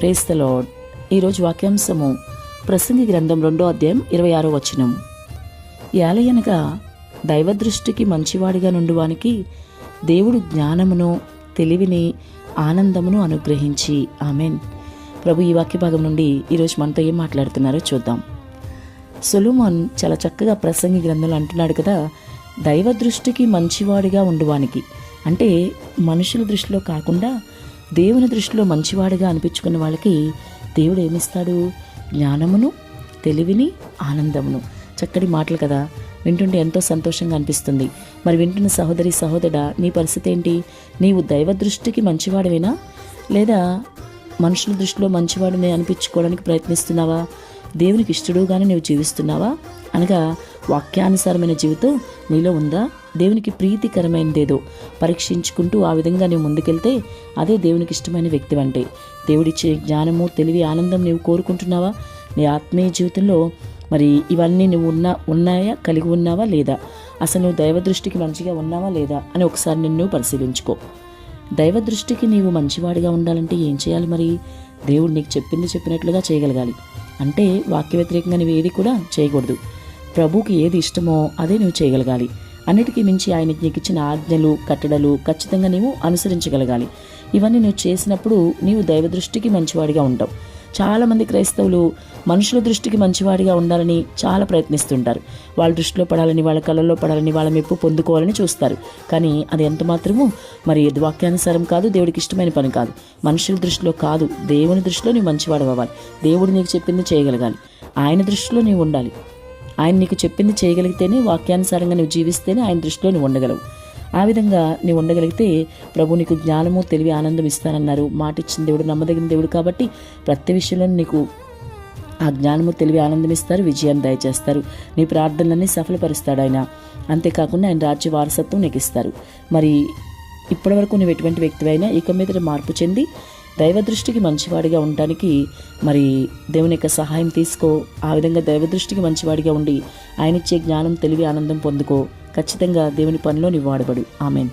ప్రేస్తలోడ్ ఈరోజు వాక్యాంశము ప్రసంగి గ్రంథం రెండో అధ్యాయం ఇరవై ఆరో వచనం. ఏలయనగా దైవదృష్టికి మంచివాడిగా నుండువానికి దేవుడు జ్ఞానమును తెలివిని ఆనందమును అనుగ్రహించి. ఆమెన్. ప్రభు ఈ వాక్య భాగం నుండి ఈరోజు మనతో ఏం మాట్లాడుతున్నారో చూద్దాం. సొలోమోన్ చాలా చక్కగా ప్రసంగి గ్రంథంలో అంటున్నాడు కదా దైవ దృష్టికి మంచివాడిగా ఉండువానికి. అంటే మనుషుల దృష్టిలో కాకుండా దేవుని దృష్టిలో మంచివాడిగా అనిపించుకున్న వాళ్ళకి దేవుడు ఏమిస్తాడు? జ్ఞానమును తెలివిని ఆనందమును. చక్కటి మాటలు కదా. వింటుంటే ఎంతో సంతోషంగా అనిపిస్తుంది. మరి వింటున్న సహోదరి సహోదరా నీ పరిస్థితి ఏంటి? నీవు దైవ దృష్టికి మంచివాడివేనా? లేదా మనుషుల దృష్టిలో మంచివాడిని అనిపించుకోవడానికి ప్రయత్నిస్తున్నావా? దేవునికి ఇష్టడుగానే నీవు జీవిస్తున్నావా? అనగా వాక్యానుసారమైన జీవితం నీలో ఉందా? దేవునికి ప్రీతికరమైనదేదో పరీక్షించుకుంటూ ఆ విధంగా నీవు ముందుకెళ్తే అదే దేవునికి ఇష్టమైన వ్యక్తి అంటే దేవుడిచ్చే జ్ఞానము తెలివి ఆనందం నీవు కోరుకుంటున్నావా? నీ ఆత్మీయ జీవితంలో మరి ఇవన్నీ నువ్వు ఉన్నా ఉన్నాయా? కలిగి ఉన్నావా లేదా? అసలు నువ్వు దైవ దృష్టికి మంచిగా ఉన్నావా లేదా? అని ఒకసారి నిన్ను పరిశీలించుకో. దైవ దృష్టికి నీవు మంచివాడిగా ఉండాలంటే ఏం చేయాలి మరి? దేవుడు నీకు చెప్పింది చెప్పినట్లుగా చేయగలగాలి. అంటే వాక్య వ్యతిరేకంగా నువ్వు ఏది కూడా చేయకూడదు. ప్రభుకి ఏది ఇష్టమో అదే నువ్వు చేయగలగాలి. అన్నిటికీ మించి ఆయనకి నీకు ఇచ్చిన ఆజ్ఞలు కట్టడలు ఖచ్చితంగా నీవు అనుసరించగలగాలి. ఇవన్నీ నువ్వు చేసినప్పుడు నీవు దైవ దృష్టికి మంచివాడిగా ఉంటావు. చాలామంది క్రైస్తవులు మనుషుల దృష్టికి మంచివాడిగా ఉండాలని చాలా ప్రయత్నిస్తుంటారు. వాళ్ళ దృష్టిలో పడాలని వాళ్ళ కళ్ళల్లో పడాలని వాళ్ళ మెప్పు పొందుకోవాలని చూస్తారు. కానీ అది ఎంత మాత్రమూ మరి వాక్యానుసారం కాదు దేవుడికి ఇష్టమైన పని కాదు. మనుషుల దృష్టిలో కాదు దేవుని దృష్టిలో నీవు మంచివాడు అవ్వాలి. దేవుడు నీకు చెప్పింది చేయగలగాలి. ఆయన దృష్టిలో నీవు ఉండాలి. ఆయన నీకు చెప్పింది చేయగలిగితేనే వాక్యానుసారంగా నువ్వు జీవిస్తేనే ఆయన దృష్టిలో నువ్వు ఉండగలవు. ఆ విధంగా నీవు ఉండగలిగితే ప్రభు నీకు జ్ఞానము తెలివి ఆనందం ఇస్తానన్నారు. మాట ఇచ్చిన దేవుడు నమ్మదగిన దేవుడు కాబట్టి ప్రతి విషయంలో నీకు ఆ జ్ఞానము తెలివి ఆనందం ఇస్తారు విజయాన్ని దయచేస్తారు. నీ ప్రార్థనలన్నీ సఫలపరుస్తాడు ఆయన. అంతేకాకుండా ఆయన రాజ్య వారసత్వం నీకు ఇస్తారు. మరి ఇప్పటివరకు నువ్వు ఎటువంటి వ్యక్తివైనా ఇక మీద మార్పు చెంది దైవ దృష్టికి మంచివాడిగా ఉండడానికి మరి దేవుని యొక్క సహాయం తీసుకో. ఆ విధంగా దైవ దృష్టికి మంచివాడిగా ఉండి ఆయన ఇచ్చే జ్ఞానం తెలివి ఆనందం పొందుకో. ఖచ్చితంగా దేవుని పనిలో నీవు వాడబడు. ఆమెన్.